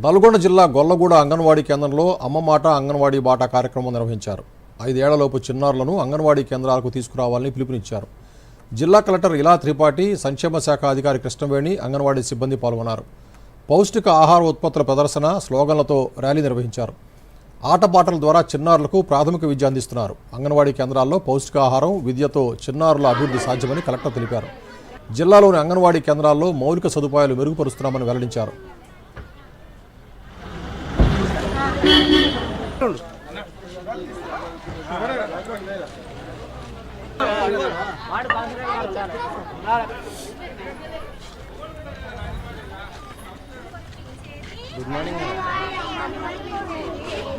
నల్గొండ జిల్లా గొల్లగూడ అంగన్వాడీ కేంద్రంలో అమ్మ మాట అంగన్వాడీ బాట కార్యక్రమం నిర్వహించారు. ఐదేళ్ళలోపు చిన్నారులను అంగన్వాడీ కేంద్రాలకు తీసుకురావాలని పిలుపునిచ్చారు. జిల్లా కలెక్టర్ ఇలా త్రిపాఠి సంక్షేమ శాఖ అధికారి కృష్ణవేణి అంగన్వాడీ సిబ్బంది పాల్గొన్నారు. పౌష్టిక ఆహార ఉత్పత్తుల ప్రదర్శన స్లోగన్లతో ర్యాలీ నిర్వహించారు. ఆటపాటల ద్వారా చిన్నారులకు ప్రాథమిక విద్య అందిస్తున్నారు. అంగన్వాడీ కేంద్రాల్లో పౌష్టికాహారం విద్యతో చిన్నారుల అభివృద్ధి సాధ్యమని కలెక్టర్ తెలిపారు. జిల్లాలోని అంగన్వాడీ కేంద్రాల్లో మౌలిక సదుపాయాలు మెరుగుపరుస్తున్నామని వెల్లడించారు.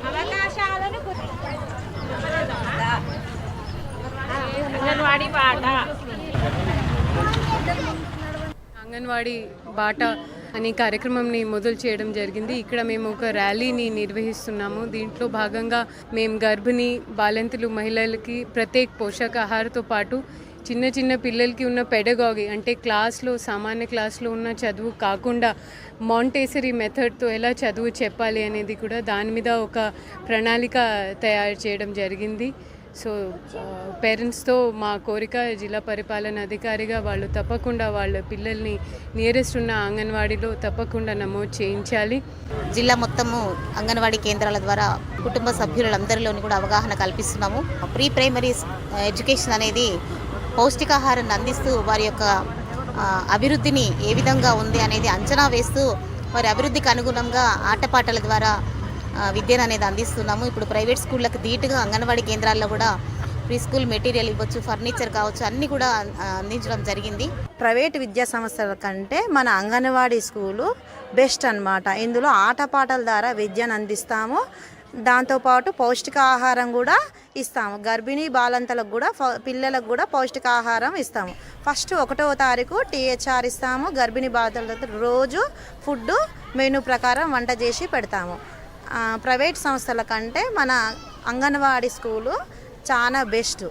అవకాశాలను గుర్తి- అంగన్వాడీ పాట అంగన్వాడీ బాట అనే కార్యక్రమంని మొదలు చేయడం జరిగింది. ఇక్కడ మేము ఒక ర్యాలీని నిర్వహిస్తున్నాము. దీంట్లో భాగంగా మేము గర్భిణి బాలింతలు మహిళలకి ప్రత్యేక పోషకాహారతో పాటు చిన్న చిన్న పిల్లలకి ఉన్న పెడగాగి అంటే క్లాస్లో సామాన్య క్లాస్లో ఉన్న చదువు కాకుండా మాంటేసరీ మెథడ్తో ఎలా చదువు చెప్పాలి అనేది కూడా దాని మీద ఒక ప్రణాళిక తయారు చేయడం జరిగింది. సో పేరెంట్స్తో మా కోరిక జిల్లా పరిపాలన అధికారిగా వాళ్ళు తప్పకుండా వాళ్ళ పిల్లల్ని నియరెస్ట్ ఉన్న అంగన్వాడీలో తప్పకుండా నమోదు చేయించాలి. జిల్లా మొత్తము అంగన్వాడీ కేంద్రాల ద్వారా కుటుంబ సభ్యులందరిలోని కూడా అవగాహన కల్పిస్తున్నాము. ప్రీ ప్రైమరీ ఎడ్యుకేషన్ అనేది పౌష్టికాహారాన్ని అందిస్తూ వారి యొక్క అభివృద్ధిని ఏ విధంగా ఉంది అనేది అంచనా వేస్తూ వారి అభివృద్ధికి అనుగుణంగా ఆటపాటల ద్వారా విద్యను అనేది అందిస్తున్నాము. ఇప్పుడు ప్రైవేట్ స్కూళ్ళకి ధీటుగా అంగన్వాడీ కేంద్రాల్లో కూడా ప్రీ స్కూల్ మెటీరియల్ ఇవ్వచ్చు ఫర్నిచర్ కావచ్చు అన్నీ కూడా అందించడం జరిగింది. ప్రైవేట్ విద్యా సంస్థల కంటే మన అంగన్వాడీ స్కూలు బెస్ట్ అన్నమాట. ఇందులో ఆటపాటల ద్వారా విద్యను అందిస్తాము. దాంతోపాటు పౌష్టికాహారం కూడా ఇస్తాము. గర్భిణీ బాలంతలకు కూడా పిల్లలకు కూడా పౌష్టికాహారం ఇస్తాము. ఫస్ట్ ఒకటో తారీఖు టీహెచ్ఆర్ ఇస్తాము. గర్భిణీ బాలంతలకు రోజు ఫుడ్ మెనూ ప్రకారం వంట చేసి పెడతాము. ప్రైవేట్ సంస్థల కంటే మన అంగన్వాడీ స్కూలు చాలా బెస్ట్.